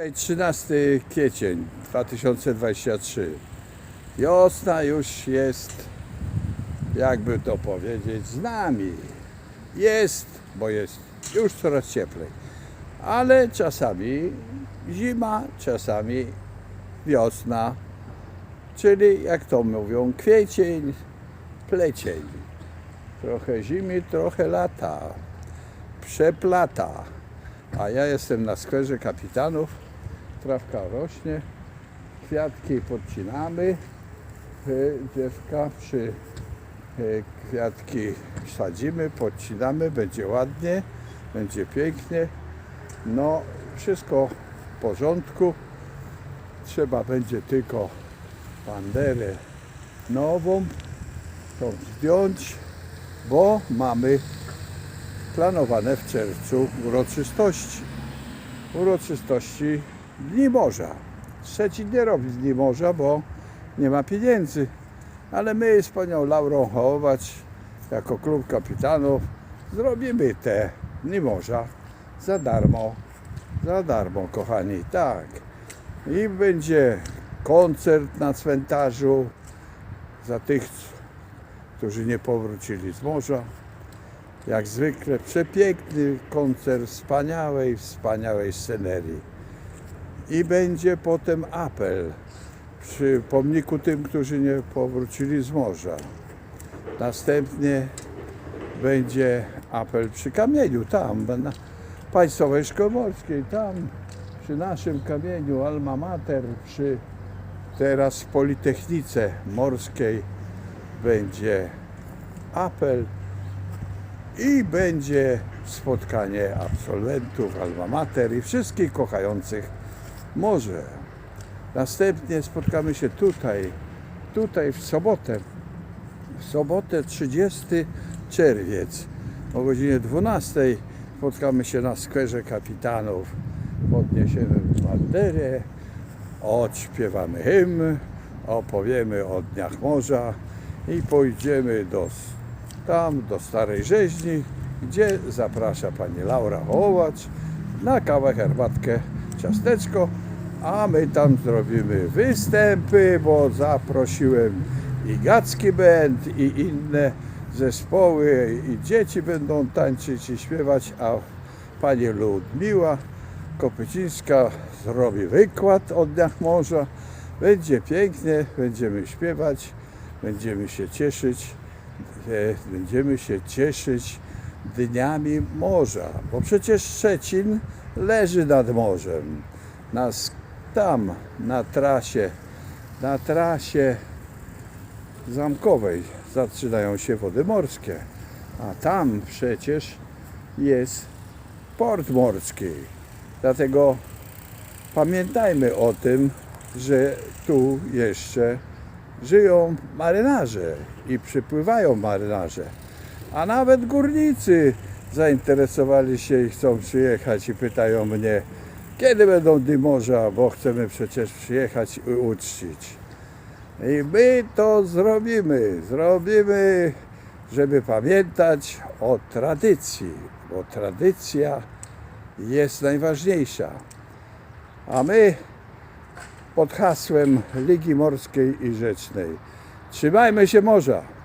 Dzisiaj 13 kwiecień 2023. Wiosna już jest, jakby to powiedzieć, z nami. Jest, bo jest już coraz cieplej. Ale czasami zima, czasami wiosna. Czyli jak to mówią, kwiecień, plecień. Trochę zimy, trochę lata. Przeplata. A ja jestem na skwerze kapitanów. Trawka rośnie, kwiatki podcinamy. Dziewka przy y, kwiatki sadzimy, podcinamy, będzie ładnie, będzie pięknie. No, wszystko w porządku. Trzeba będzie tylko banderę nową, tą zdjąć, bo mamy planowane w czerwcu uroczystości. Uroczystości Dni Morza. Szczecin nie robi Dni Morza, bo nie ma pieniędzy. Ale my z panią Laurą Hołowacz, jako klub kapitanów, zrobimy te Dni Morza za darmo. Za darmo, kochani, tak. I będzie koncert na cmentarzu za tych, którzy nie powrócili z morza. Jak zwykle przepiękny koncert wspaniałej, wspaniałej scenerii. I będzie potem apel przy pomniku tym, którzy nie powrócili z morza. Następnie będzie apel przy kamieniu, tam, na Państwowej Szkoły Morskiej, tam przy naszym kamieniu Alma Mater, przy teraz Politechnice Morskiej będzie apel i będzie spotkanie absolwentów Alma Mater i wszystkich kochających morze. Następnie spotkamy się tutaj, tutaj w sobotę, w sobotę 30 czerwiec. O godzinie 12 spotkamy się na skwerze kapitanów, podniesiemy banderę, odśpiewamy hymn, opowiemy o Dniach Morza i pójdziemy do tam do Starej Rzeźni, gdzie zaprasza pani Laura Hołowacz na kawę, herbatkę, ciasteczko, a my tam zrobimy występy, bo zaprosiłem i Gacki Band, i inne zespoły, i dzieci będą tańczyć i śpiewać, a pani Ludmiła Kopycińska zrobi wykład o Dniach Morza. Będzie pięknie, będziemy śpiewać, będziemy się cieszyć e, będziemy się cieszyć dniami morza, bo przecież Szczecin leży nad morzem. Nas tam na trasie, na trasie zamkowej zaczynają się wody morskie, a tam przecież jest port morski. Dlatego pamiętajmy o tym, że tu jeszcze żyją marynarze i przypływają marynarze. A nawet górnicy zainteresowali się i chcą przyjechać i pytają mnie, kiedy będą dni morza, bo chcemy przecież przyjechać i uczcić. I my to zrobimy, zrobimy, żeby pamiętać o tradycji, bo tradycja jest najważniejsza. A my pod hasłem Ligi Morskiej i Rzecznej. Trzymajmy się morza!